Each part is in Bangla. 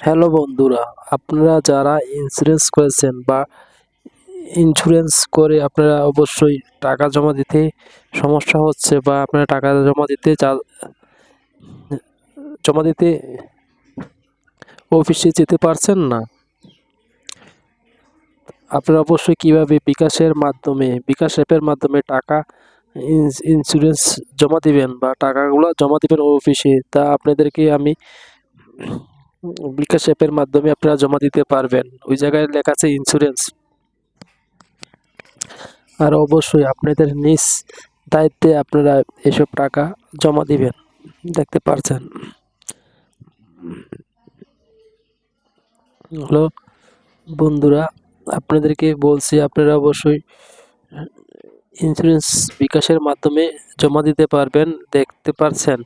হ্যালো বন্ধুরা, আপনারা যারা ইন্স্যুরেন্স করেছেন বা ইন্স্যুরেন্স করে আপনারা অবশ্যই টাকা জমা দিতে সমস্যা হচ্ছে বা আপনারা টাকা জমা দিতে জমা দিতে অফিসে যেতে পারছেন না। আপনারা অবশ্যই কীভাবে বিকাশের মাধ্যমে, বিকাশ অ্যাপের মাধ্যমে টাকা ইন্স- ইন্স্যুরেন্স জমা দিবেন বা টাকাগুলো জমা দিবেন অফিসে তা আপনাদেরকে আমি বিকাশ অ্যাপের মাধ্যমে আপনারা জমা দিতে পারবেন। ওই জায়গায় লেখা আছে ইন্স্যুরেন্স আর অবশ্যই আপনাদের নিজ দায়িত্বে আপনারা এসব টাকা জমা দিবেন। দেখতে পারছেন? হ্যালো? বন্ধুরা, আপনাদেরকে বলছি, আপনারা অবশ্যই ইন্স্যুরেন্স বিকাশের মাধ্যমে জমা দিতে পারবেন। দেখতে পারছেন?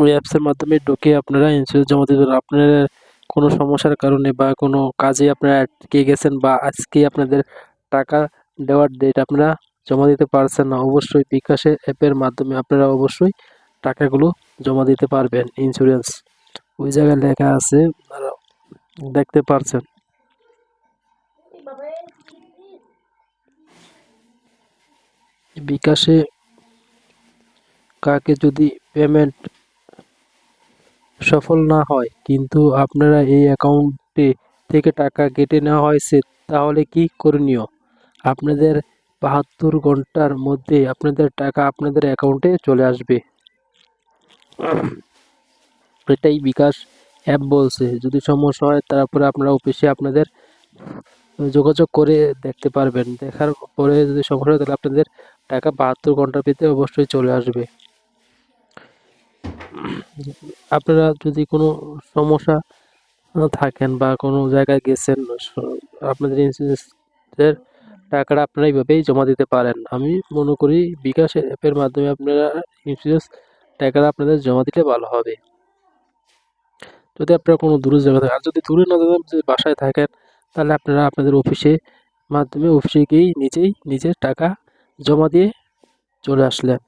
ওই অ্যাপসের মাধ্যমে ঢুকে আপনারা ইন্স্যুরেন্স জমা দিতে পারবেন। আপনার কোনো সমস্যার কারণে বা কোনো কাজে আপনারা আটকে গেছেন বা আজকে আপনাদের টাকা দেওয়ার ডেট আপনারা জমা দিতে পারছেন না, অবশ্যই বিকাশের অ্যাপের মাধ্যমে আপনারা অবশ্যই টাকাগুলো জমা দিতে পারবেন ইন্স্যুরেন্স ওই জায়গায় লেখা আছে দেখতে পারছেন। বিকাশে কাকে যদি পেমেন্ট সফল না হয়, কিন্তু আপনারা এই অ্যাকাউন্টে থেকে টাকা কেটে নেওয়া হয়েছে, তাহলে কি করণীয়? আপনাদের বাহাত্তর ঘণ্টার মধ্যে আপনাদের টাকা আপনাদের অ্যাকাউন্টে চলে আসবে। এটাই বিকাশ অ্যাপ বলছে। যদি সমস্যা হয়, তারপরে আপনারা অফিসে আপনাদের যোগাযোগ করে দেখতে পারবেন। দেখার পরে যদি সমস্যা হয়, তাহলে আপনাদের টাকা বাহাত্তর ঘণ্টার ভিতরে অবশ্যই চলে আসবে। আপনারা যদি কোনো সমস্যা থাকেন বা কোনো জায়গায় গেছেন, আপনাদের ইন্স্যুরেন্সের টাকাটা আপনারা এইভাবেই জমা দিতে পারেন। আমি মনে করি বিকাশ অ্যাপের মাধ্যমে আপনারা ইন্স্যুরেন্স টাকাটা আপনাদের জমা দিলে ভালো হবে। যদি আপনারা কোনো দূরের জায়গা থাকেন, আর যদি দূরে না থাকেন, যদি বাসায় থাকেন, তাহলে আপনারা আপনাদের অফিসে মাধ্যমে অফিসে গিয়েই নিজেই নিজের টাকা জমা দিয়ে চলে আসলেন।